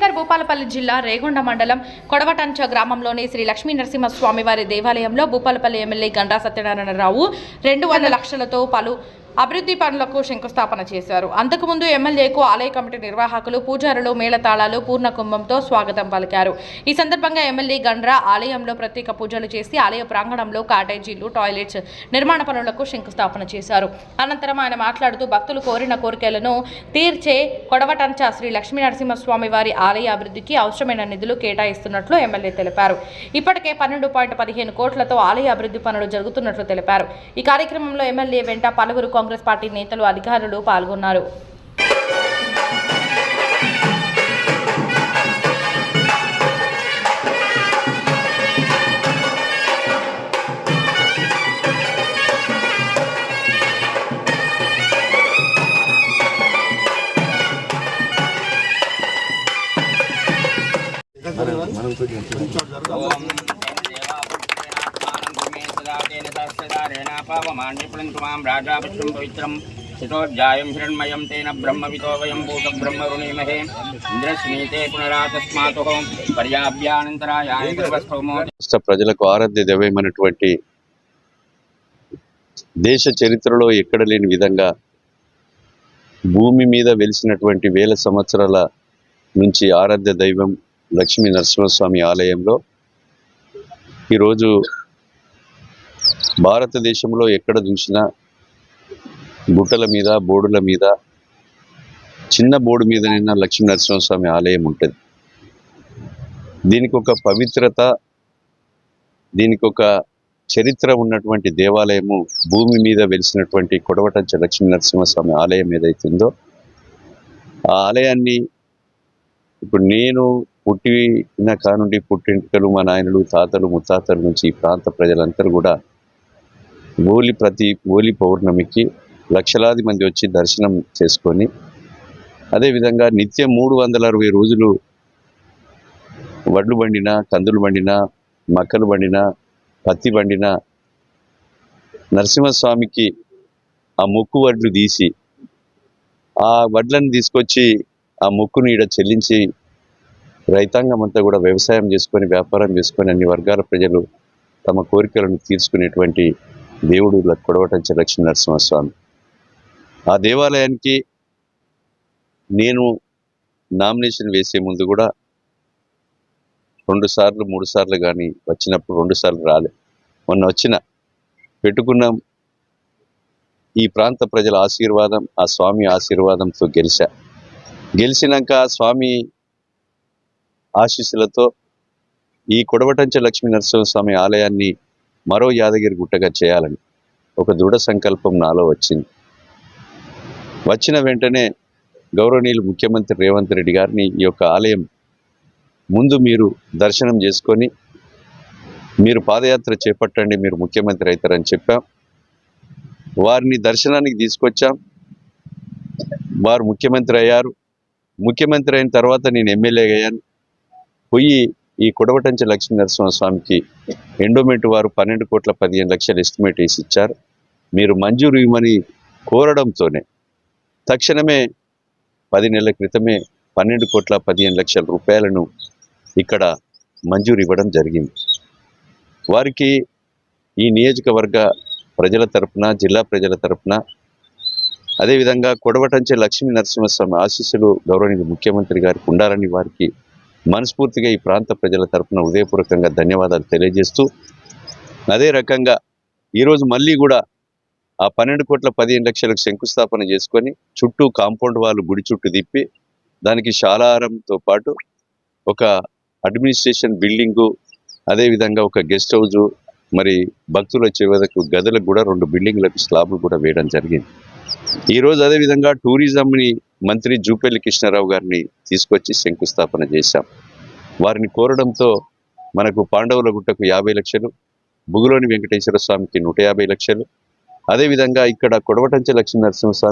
భూపాలపల్లి జిల్లా రేగొండ మండలం కొడవటంచ గ్రామంలోని శ్రీ లక్ష్మీ నరసింహస్వామి వారి దేవాలయంలో భూపాలపల్లి ఎమ్మెల్యే గండ్రా సత్యనారాయణరావు రెండు వందల లక్షలతో పలు అభివృద్ధి పనులకు శంకుస్థాపన చేశారు. అంతకుముందు ఎమ్మెల్యేకు ఆలయ కమిటీ నిర్వాహకులు పూజారులు మేళతాళాలు పూర్ణ కుంభంతో స్వాగతం పలికారు. ఈ సందర్భంగా ఎమ్మెల్యే గండ్రా ఆలయంలో ప్రత్యేక పూజలు చేసి ఆలయ ప్రాంగణంలో కాటేజీలు టాయిలెట్స్ నిర్మాణ పనులకు శంకుస్థాపన చేశారు. అనంతరం ఆయన మాట్లాడుతూ భక్తులు కోరిన కోరికలను తీర్చే కొడవటంచ శ్రీ లక్ష్మీ నరసింహస్వామి వారి ఆలయ అభివృద్ధికి అవసరమైన నిధులు కేటాయిస్తున్నట్లు ఎమ్మెల్యే తెలిపారు. ఇప్పటికే పన్నెండు పాయింట్ పదిహేను కోట్లతో ఆలయ అభివృద్ధి పనులు జరుగుతున్నట్లు తెలిపారు. ఈ కార్యక్రమంలో ఎమ్మెల్యే వెంట పలువురు కాంగ్రెస్ పార్టీ నేతలు అధికారులు పాల్గొన్నారు. ఓం దేవాపుత్రేణాత్మానందమేతదాతేన రాజాపుత్రం పవిత్రం. శితోజ్జాయం హిరణ్మయం తేన బ్రహ్మవితో వయం భూత బ్రహ్మరుణీమహే ఇంద్రస్మీతే పునరాతస్మాతు. పర్యాభ్యానంతరాయాయ గర్భస్థోమో ప్రజలకు ఆరాధ్య దైవమైనటువంటి దేశ చరిత్రలో ఎక్కడ లేని విధంగా భూమి మీద వెలిసినటువంటి వేల సంవత్సరాల నుంచి ఆరాధ్య దైవం లక్ష్మీ నరసింహస్వామి ఆలయంలో ఈరోజు భారతదేశంలో ఎక్కడ చూసినా గుట్టల మీద బోర్డుల మీద చిన్న బోర్డు మీదనైనా లక్ష్మీ నరసింహస్వామి ఆలయం ఉంటుంది. దీనికి ఒక పవిత్రత దీనికి ఒక చరిత్ర ఉన్నటువంటి దేవాలయము భూమి మీద వెలిసినటువంటి కొడవటంచ లక్ష్మీ నరసింహస్వామి ఆలయం ఏదైతుందో ఆ ఆలయాన్ని ఇప్పుడు నేను పుట్టిన కానుండి పుట్టింటికలు మా నాయనలు తాతలు ముత్తాతల నుంచి ఈ ప్రాంత ప్రజలందరూ కూడా ఓలి ప్రతి ఓలి పౌర్ణమికి లక్షలాది మంది వచ్చి దర్శనం చేసుకొని అదేవిధంగా నిత్యం మూడు వందల అరవై రోజులు వడ్లు బండినా కందులు బండినా మక్కలు బండినా పత్తి బండినా నరసింహస్వామికి ఆ మొక్కు వడ్లు తీసి ఆ వడ్లను తీసుకొచ్చి ఆ మొక్కును ఈడ చెల్లించి రైతాంగం అంతా కూడా వ్యవసాయం చేసుకొని వ్యాపారం చేసుకొని అన్ని వర్గాల ప్రజలు తమ కోరికలను తీర్చుకునేటువంటి దేవుడు కొడవటంచ లక్ష్మీ నరసింహస్వామి. ఆ దేవాలయానికి నేను నామినేషన్ వేసే ముందు కూడా రెండు సార్లు మూడు సార్లు కానీ వచ్చినప్పుడు రెండు సార్లు రాలే. మొన్న వచ్చిన పెట్టుకున్నాం. ఈ ప్రాంత ప్రజల ఆశీర్వాదం ఆ స్వామి ఆశీర్వాదంతో గెలిచా. గెలిచినాక ఆ స్వామి ఆశీస్సులతో ఈ కొడవటంచ లక్ష్మీ నరసింహస్వామి ఆలయాన్ని మరో యాదగిరి గుట్టగా చేయాలని ఒక దృఢ సంకల్పం నాలో వచ్చింది. వచ్చిన వెంటనే గౌరవనీయులు ముఖ్యమంత్రి రేవంత్ రెడ్డి గారిని ఈ యొక్క ఆలయం ముందు మీరు దర్శనం చేసుకొని మీరు పాదయాత్ర చేపట్టండి మీరు ముఖ్యమంత్రి అవుతారని చెప్పాం. వారిని దర్శనానికి తీసుకొచ్చాం. వారు ముఖ్యమంత్రి అయ్యారు. ముఖ్యమంత్రి అయిన తర్వాత నేను ఎమ్మెల్యే అయ్యాను. పోయి ఈ కుడవటంచి లక్ష్మీ నరసింహస్వామికి ఎండోమెంట్ వారు పన్నెండు కోట్ల పదిహేను లక్షలు ఎస్టిమేట్ వేసి ఇచ్చారు. మీరు మంజూరు ఇవ్వమని కోరడంతోనే తక్షణమే పది నెలల క్రితమే పన్నెండు కోట్ల పదిహేను లక్షల రూపాయలను ఇక్కడ మంజూరు ఇవ్వడం జరిగింది. వారికి ఈ నియోజకవర్గ ప్రజల తరపున జిల్లా ప్రజల తరపున అదేవిధంగా కొడవటంచే లక్ష్మీ నరసింహస్వామి ఆశీస్సులు గౌరవనీయ ముఖ్యమంత్రి గారికి ఉండాలని వారికి మనస్ఫూర్తిగా ఈ ప్రాంత ప్రజల తరఫున హృదయపూర్వకంగా ధన్యవాదాలు తెలియజేస్తూ అదే రకంగా ఈరోజు మళ్ళీ కూడా ఆ పన్నెండు కోట్ల పదిహేను లక్షలకు శంకుస్థాపన చేసుకొని చుట్టూ కాంపౌండ్ వాళ్ళు గుడి చుట్టూ తిప్పి దానికి శాలారంతో పాటు ఒక అడ్మినిస్ట్రేషన్ బిల్డింగు అదేవిధంగా ఒక గెస్ట్ హౌజు మరి భక్తులు వచ్చే వరకు గదులకు కూడా రెండు బిల్డింగ్లకు స్లాబ్లు కూడా వేయడం జరిగింది. ఈరోజు అదేవిధంగా టూరిజంని మంత్రి జూపల్లి కృష్ణారావు గారిని తీసుకొచ్చి శంకుస్థాపన చేశాం. వారిని కోరడంతో మనకు పాండవుల గుట్టకు యాభై లక్షలు బుగులోని వెంకటేశ్వర స్వామికి నూట యాభై లక్షలు. అదేవిధంగా ఇక్కడ కొడవటంచ లక్ష్మీ నరసింహస్వామి